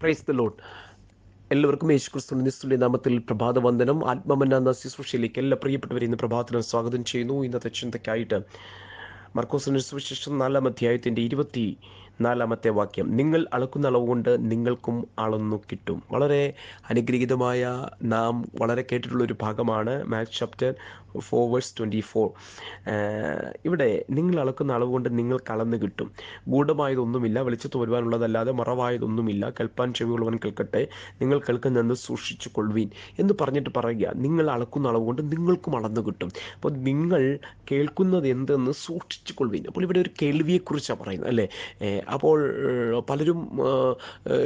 Praise the load എല്ലാവർക്കും യേശു ക്രിസ്തു നാമത്തിൽ പ്രഭാത വന്ദനം ആത്മമന്ന എന്ന ശുശ്രൂഷയിലേക്ക് എല്ലാ പ്രിയപ്പെട്ടവരെ ഇന്ന് പ്രഭാതത്തിനും സ്വാഗതം ചെയ്യുന്നു. ഇന്നത്തെ ചിന്തയ്ക്കായിട്ട് മർക്കോസിന് സുവിശേഷം നാലാം അധ്യായത്തിന്റെ ഇരുപത്തി നാലാമത്തെ വാക്യം. നിങ്ങൾ അളക്കുന്ന അളവ് കൊണ്ട് നിങ്ങൾക്കും അളന്നു കിട്ടും. വളരെ അനുഗ്രഹീതമായ നാം വളരെ കേട്ടിട്ടുള്ള ഒരു ഭാഗമാണ് maths chapter four verse twenty four ഇവിടെ നിങ്ങൾ അളക്കുന്ന അളവ് കൊണ്ട് നിങ്ങൾ അളന്ന് കിട്ടും. ഗൂഢമായതൊന്നുമില്ല വെളിച്ചത്ത് വരുവാനുള്ളതല്ലാതെ മറവായതൊന്നുമില്ല. കേൾപ്പാൻ ചെവിയുള്ളവൻ കേൾക്കട്ടെ നിങ്ങൾ കേൾക്കുന്നെന്ന് സൂക്ഷിച്ചു കൊള്ളുവീൻ എന്ന് പറഞ്ഞിട്ട് പറയുക. നിങ്ങൾ അളക്കുന്ന അളവ് കൊണ്ട് നിങ്ങൾക്കും അളന്നു കിട്ടും. അപ്പോൾ നിങ്ങൾ കേൾക്കുന്നത് എന്തെന്ന് സൂക്ഷിച്ചു കൊള്ളുവീൻ അപ്പോൾ ഇവിടെ ഒരു കേൾവിയെക്കുറിച്ചാണ് പറയുന്നത് അല്ലേ? അപ്പോൾ പലരും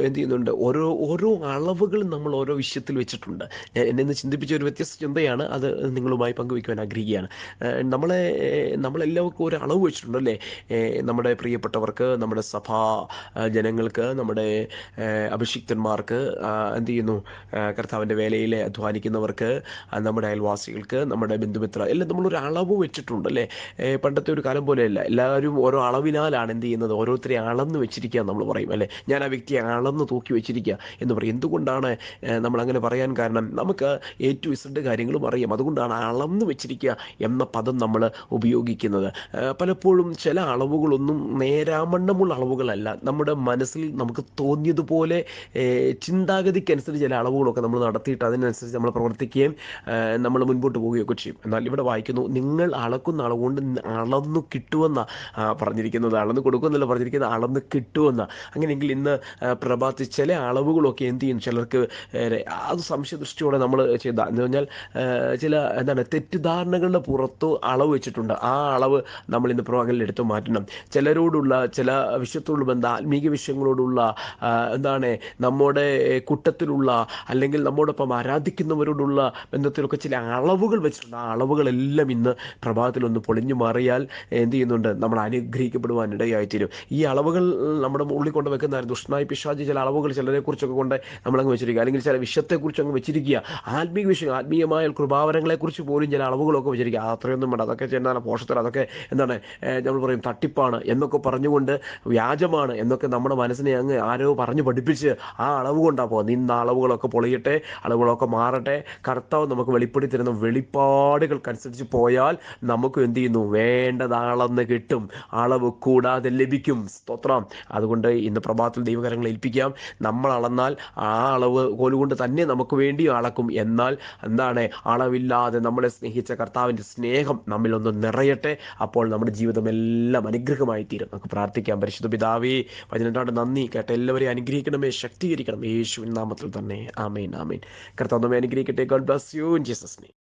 എന്ത് ചെയ്യുന്നുണ്ട്? ഓരോ ഓരോ അളവുകളും നമ്മൾ ഓരോ വിഷയത്തിൽ വെച്ചിട്ടുണ്ട്. എന്നെ ചിന്തിപ്പിച്ച ഒരു വ്യത്യസ്ത ചിന്തയാണ് അത് നിങ്ങളുമായി പങ്കുവയ്ക്കുവാൻ ആഗ്രഹിക്കുകയാണ്. നമ്മളെ നമ്മളെല്ലാവർക്കും ഒരു അളവ് വെച്ചിട്ടുണ്ട് അല്ലേ നമ്മുടെ പ്രിയപ്പെട്ടവർക്ക് നമ്മുടെ സഭാ ജനങ്ങൾക്ക് നമ്മുടെ അഭിഷിക്തന്മാർക്ക് എന്ത് ചെയ്യുന്നു? കർത്താവിന്റെ വേലയിൽ അധ്വാനിക്കുന്നവർക്ക് നമ്മുടെ അയൽവാസികൾക്ക് നമ്മുടെ ബന്ധുമിത്ര എല്ലാം നമ്മളൊരു അളവ് വെച്ചിട്ടുണ്ട് അല്ലേ പണ്ടത്തെ ഒരു കാലം പോലെയല്ല. എല്ലാവരും ഓരോ അളവിനാലാണ് എന്ത് ചെയ്യുന്നത്? ഓരോരുത്തരെ അളന്ന് വെച്ചിരിക്കുക നമ്മൾ പറയും അല്ലേ? ഞാൻ ആ വ്യക്തിയെ അളന്ന് തൂക്കി വെച്ചിരിക്കുക എന്ന് പറയും. എന്തുകൊണ്ടാണ് നമ്മൾ അങ്ങനെ പറയാൻ കാരണം? നമുക്ക് എ ടു ഇസഡ് കാര്യങ്ങളും അറിയാം. അതുകൊണ്ടാണ് അളന്ന് വെച്ചിരിക്കുക എന്ന പദം നമ്മൾ ഉപയോഗിക്കുന്നത്. പലപ്പോഴും ചില അളവുകളൊന്നും നേരാമണ്ണമുള്ള അളവുകളല്ല. നമ്മുടെ മനസ്സിൽ നമുക്ക് തോന്നിയതുപോലെ ചിന്താഗതിക്കനുസരിച്ച് ചില അളവുകളൊക്കെ നമ്മൾ നടത്തിയിട്ട് അതിനനുസരിച്ച് നമ്മൾ പ്രവർത്തിക്കുകയും നമ്മൾ മുൻപോട്ട് പോവുകയൊക്കെ ചെയ്യും. എന്നാൽ ഇവിടെ വായിക്കുന്നു നിങ്ങൾ അളക്കുന്ന അളവുകൊണ്ട് അളന്നു കിട്ടുമെന്ന പറഞ്ഞിരിക്കുന്നത്. അളന്ന് കൊടുക്കുമെന്നല്ല പറഞ്ഞിരിക്കുന്നത്. അളന്ന് കിട്ടുമെന്ന്. അങ്ങനെയെങ്കിൽ ഇന്ന് പ്രഭാതത്തിൽ ചില അളവുകളൊക്കെ എന്ത് ചെയ്യും ചിലർക്ക് അത് സംശയദൃഷ്ടിയോടെ നമ്മൾ ചെയ്ത എന്ന് പറഞ്ഞാൽ ചില എന്താണ് തെറ്റിദ്ധാരണകളുടെ പുറത്ത് അളവ് വെച്ചിട്ടുണ്ട്. ആ അളവ് നമ്മൾ ഇന്ന് പ്രഭാകങ്ങളിൽ എടുത്തു മാറ്റണം. ചിലരോടുള്ള ചില വിഷയത്തോടുള്ള ബന്ധ ആത്മീക വിഷയങ്ങളോടുള്ള എന്താണ് നമ്മുടെ കൂട്ടത്തിലുള്ള അല്ലെങ്കിൽ നമ്മോടൊപ്പം ആരാധിക്കുന്നവരോടുള്ള ബന്ധത്തിലൊക്കെ ചില അളവുകൾ വെച്ചിട്ടുണ്ട്. ആ അളവുകളെല്ലാം ഇന്ന് പ്രഭാതത്തിൽ ഒന്ന് പൊളിഞ്ഞു മാറിയാൽ എന്ത് ചെയ്യുന്നുണ്ട്? നമ്മൾ അനുഗ്രഹിക്കപ്പെടുവാൻ ഇടയായിത്തീരും ഈ അളവുകൾ നമ്മുടെ ഉള്ളിൽ കൊണ്ട് വെക്കുന്ന ദുഷ്ണായി പിശാചി ചില അളവുകൾ ചിലരെ കുറിച്ചൊക്കെ കൊണ്ട് നമ്മളങ്ങ് വെച്ചിരിക്കുക. അല്ലെങ്കിൽ ചില വിഷയത്തെക്കുറിച്ച് അങ്ങ് വെച്ചിരിക്കുക. ആത്മീയ വിഷയം ആത്മീയമായ കൃപാവരങ്ങളെക്കുറിച്ച് പോലും ചില അളവുകളൊക്കെ വെച്ചിരിക്കുക. അത്രയൊന്നും വേണ്ട. അതൊക്കെ എന്താണ് പോഷത്തിൽ അതൊക്കെ എന്താണ് നമ്മൾ പറയും തട്ടിപ്പാണ് എന്നൊക്കെ പറഞ്ഞുകൊണ്ട് വ്യാജമാണ് എന്നൊക്കെ നമ്മുടെ മനസ്സിനെ അങ്ങ് ആരോ പറഞ്ഞു പഠിപ്പിച്ച് ആ അളവ് കൊണ്ടാണ് പോകുന്നത് ഇന്ന് അളവുകളൊക്കെ പൊളിയട്ടെ അളവുകളൊക്കെ മാറട്ടെ. കർത്താവ് നമുക്ക് വെളിപ്പെടുത്തി തരുന്ന വെളിപ്പാടുകൾക്കനുസരിച്ച് പോയാൽ നമുക്ക് എന്ത് ചെയ്യുന്നു? വേണ്ടത് അളന്ന് കിട്ടും. അളവ് കൂടാതെ ലഭിക്കും. സ്തോത്രം അതുകൊണ്ട് ഇന്ന് പ്രഭാതത്തിൽ ദൈവകരങ്ങൾ ഏൽപ്പിക്കാം. നമ്മൾ അളന്നാൽ ആ അളവ് കോലുകൊണ്ട് തന്നെ നമുക്ക് വേണ്ടി അളക്കും. എന്നാൽ എന്താണ്? അളവില്ലാതെ നമ്മളെ സ്നേഹിച്ച കർത്താവിന്റെ സ്നേഹം നമ്മിലൊന്ന് നിറയട്ടെ. അപ്പോൾ നമ്മുടെ ജീവിതം എല്ലാം അനുഗ്രഹമായി തീരും നമുക്ക് പ്രാർത്ഥിക്കാം. പരിശുദ്ധ പിതാവേ പതിനെട്ടാണ്ട് നന്ദി. കേട്ട എല്ലാവരെയും അനുഗ്രഹിക്കണമേ ശക്തീകരിക്കണം യേശുവിൻ നാമത്തിൽ തന്നെ. ആമേൻ ആമേൻ. കർത്താവ് നമ്മെ അനുഗ്രഹിക്കട്ടെ. God bless you Jesus name